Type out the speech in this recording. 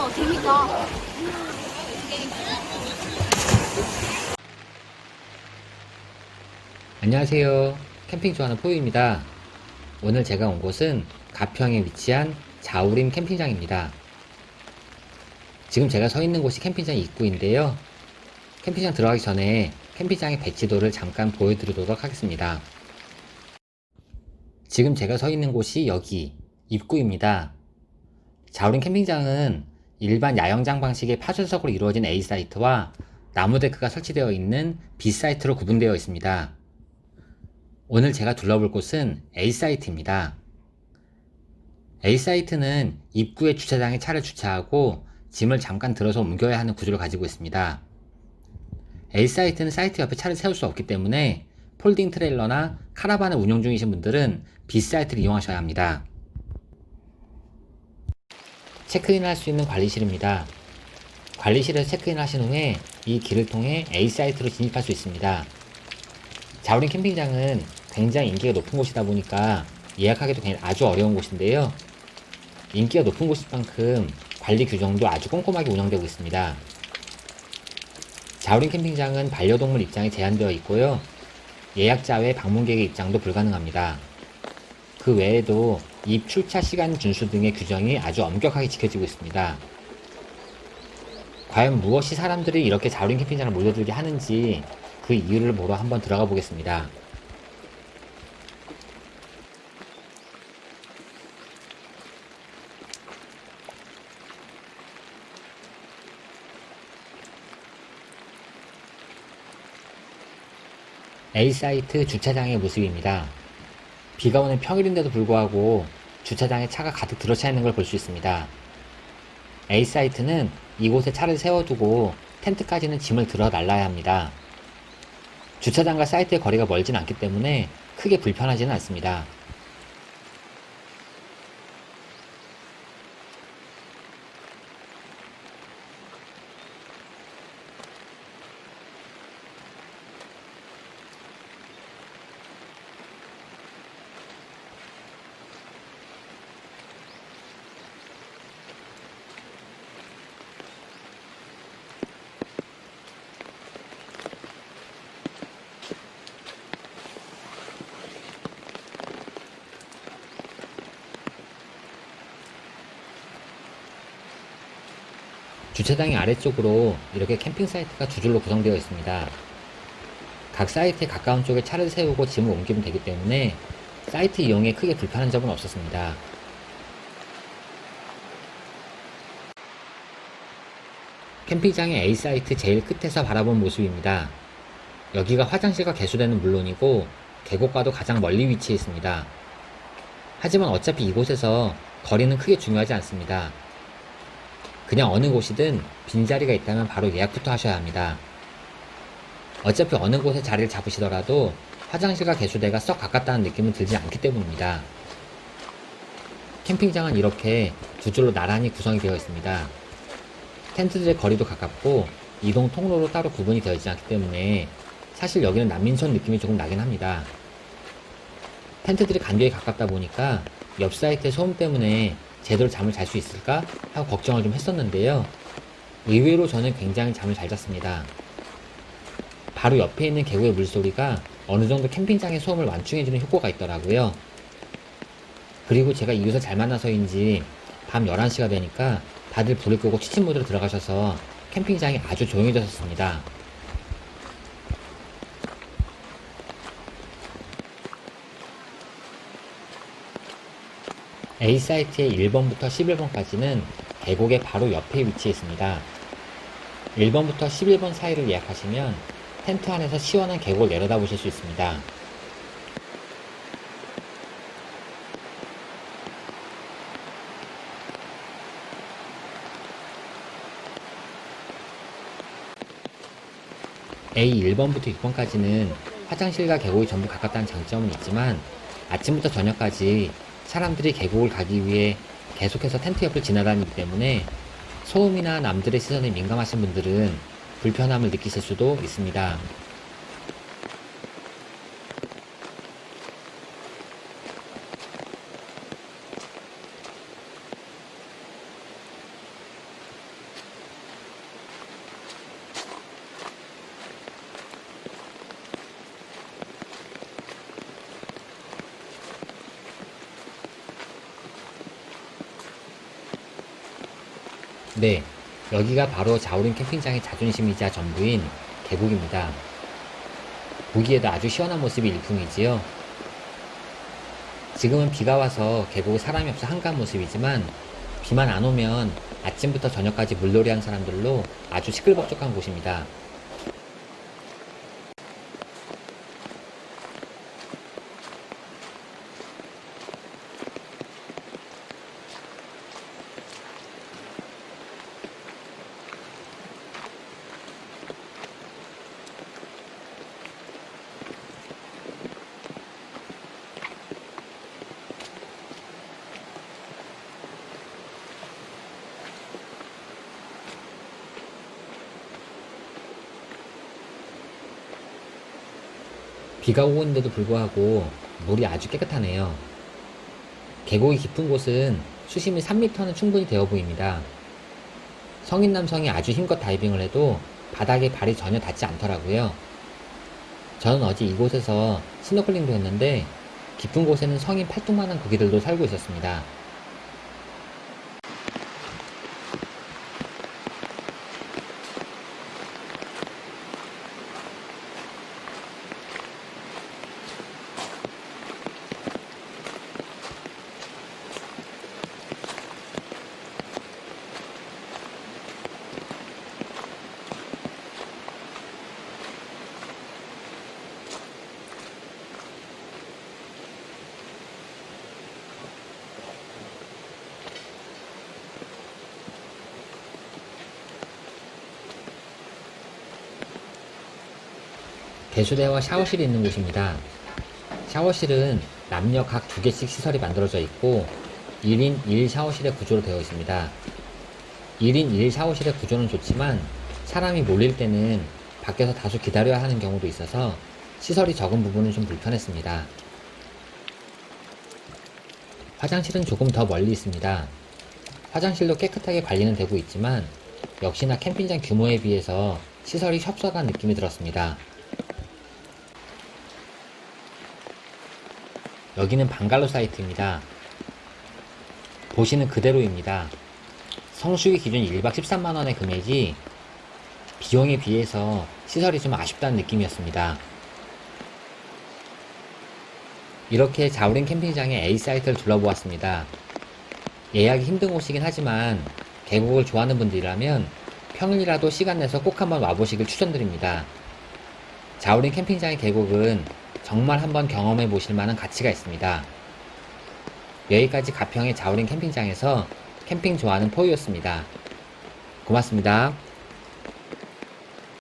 어, 재밌다. 안녕하세요. 캠핑 좋아하는 포유입니다. 오늘 제가 온 곳은 가평에 위치한 자우림 캠핑장입니다. 지금 제가 서 있는 곳이 캠핑장 입구인데요. 캠핑장 들어가기 전에 캠핑장의 배치도를 잠깐 보여드리도록 하겠습니다. 지금 제가 서 있는 곳이 여기 입구입니다. 자우림 캠핑장은 일반 야영장 방식의 파주석으로 이루어진 A 사이트와 나무 데크가 설치되어 있는 B 사이트로 구분되어 있습니다. 오늘 제가 둘러볼 곳은 A 사이트입니다. A 사이트는 입구에 주차장에 차를 주차하고 짐을 잠깐 들어서 옮겨야 하는 구조를 가지고 있습니다. A 사이트는 사이트 옆에 차를 세울 수 없기 때문에 폴딩 트레일러나 카라반을 운영 중이신 분들은 B 사이트를 이용하셔야 합니다. 체크인 할 수 있는 관리실입니다. 관리실에서 체크인 하신 후에 이 길을 통해 A 사이트로 진입할 수 있습니다. 자우림 캠핑장은 굉장히 인기가 높은 곳이다 보니까 예약하기도 아주 어려운 곳인데요. 인기가 높은 곳인 만큼 관리 규정도 아주 꼼꼼하게 운영되고 있습니다. 자우림 캠핑장은 반려동물 입장이 제한되어 있고요. 예약자 외 방문객의 입장도 불가능합니다. 그 외에도 입 출차 시간 준수 등의 규정이 아주 엄격하게 지켜지고 있습니다. 과연 무엇이 사람들이 이렇게 자우림 캠핑장을 몰려들게 하는지 그 이유를 보러 한번 들어가 보겠습니다. A 사이트 주차장의 모습입니다. 비가 오는 평일인데도 불구하고 주차장에 차가 가득 들어차 있는 걸 볼 수 있습니다. A 사이트는 이곳에 차를 세워두고 텐트까지는 짐을 들어 날라야 합니다. 주차장과 사이트의 거리가 멀진 않기 때문에 크게 불편하지는 않습니다. 주차장의 아래쪽으로 이렇게 캠핑 사이트가 두 줄로 구성되어 있습니다. 각 사이트에 가까운 쪽에 차를 세우고 짐을 옮기면 되기 때문에 사이트 이용에 크게 불편한 점은 없었습니다. 캠핑장의 A 사이트 제일 끝에서 바라본 모습입니다. 여기가 화장실과 개수대는 물론이고 계곡과도 가장 멀리 위치해 있습니다. 하지만 어차피 이곳에서 거리는 크게 중요하지 않습니다. 그냥 어느 곳이든 빈자리가 있다면 바로 예약부터 하셔야 합니다. 어차피 어느 곳에 자리를 잡으시더라도 화장실과 개수대가 썩 가깝다는 느낌은 들지 않기 때문입니다. 캠핑장은 이렇게 두 줄로 나란히 구성이 되어 있습니다. 텐트들의 거리도 가깝고 이동 통로로 따로 구분이 되어 있지 않기 때문에 사실 여기는 난민촌 느낌이 조금 나긴 합니다. 텐트들이 간교에 가깝다 보니까 옆 사이트의 소음 때문에 제대로 잠을 잘 수 있을까 하고 걱정을 좀 했었는데요. 의외로 저는 굉장히 잠을 잘 잤습니다. 바로 옆에 있는 계곡의 물소리가 어느 정도 캠핑장의 소음을 완충해주는 효과가 있더라고요. 그리고 제가 이웃을 잘 만나서인지 밤 11시가 되니까 다들 불을 끄고 취침 모드로 들어가셔서 캠핑장이 아주 조용해졌습니다. A 사이트의 1번부터 11번까지는 계곡의 바로 옆에 위치해 있습니다. 1번부터 11번 사이를 예약하시면 텐트 안에서 시원한 계곡을 내려다 보실 수 있습니다. A 1번부터 6번까지는 화장실과 계곡이 전부 가깝다는 장점은 있지만 아침부터 저녁까지 사람들이 계곡을 가기 위해 계속해서 텐트 옆을 지나다니기 때문에 소음이나 남들의 시선에 민감하신 분들은 불편함을 느끼실 수도 있습니다. 네, 여기가 바로 자우림 캠핑장의 자존심이자 전부인 계곡입니다. 보기에도 아주 시원한 모습이 일품이지요. 지금은 비가 와서 계곡에 사람이 없어 한가한 모습이지만 비만 안 오면 아침부터 저녁까지 물놀이 하는 사람들로 아주 시끌벅적한 곳입니다. 비가 오고 있는데도 불구하고 물이 아주 깨끗하네요. 계곡이 깊은 곳은 수심이 3m는 충분히 되어 보입니다. 성인 남성이 아주 힘껏 다이빙을 해도 바닥에 발이 전혀 닿지 않더라고요. 저는 어제 이곳에서 스노클링도 했는데 깊은 곳에는 성인 팔뚝만한 고기들도 살고 있었습니다. 개수대와 샤워실이 있는 곳입니다. 샤워실은 남녀 각 두 개씩 시설이 만들어져 있고 1인 1 샤워실의 구조로 되어 있습니다. 1인 1 샤워실의 구조는 좋지만 사람이 몰릴 때는 밖에서 다소 기다려야 하는 경우도 있어서 시설이 적은 부분은 좀 불편했습니다. 화장실은 조금 더 멀리 있습니다. 화장실도 깨끗하게 관리는 되고 있지만 역시나 캠핑장 규모에 비해서 시설이 협소한 느낌이 들었습니다. 여기는 방갈로 사이트입니다. 보시는 그대로입니다. 성수기 기준 1박 13만원의 금액이 비용에 비해서 시설이 좀 아쉽다는 느낌이었습니다. 이렇게 자우림 캠핑장의 A 사이트를 둘러보았습니다. 예약이 힘든 곳이긴 하지만 계곡을 좋아하는 분들이라면 평일이라도 시간 내서 꼭 한번 와보시길 추천드립니다. 자우림 캠핑장의 계곡은 정말 한번 경험해 보실 만한 가치가 있습니다. 여기까지 가평의 자우림 캠핑장에서 캠핑 좋아하는 포유였습니다. 고맙습니다.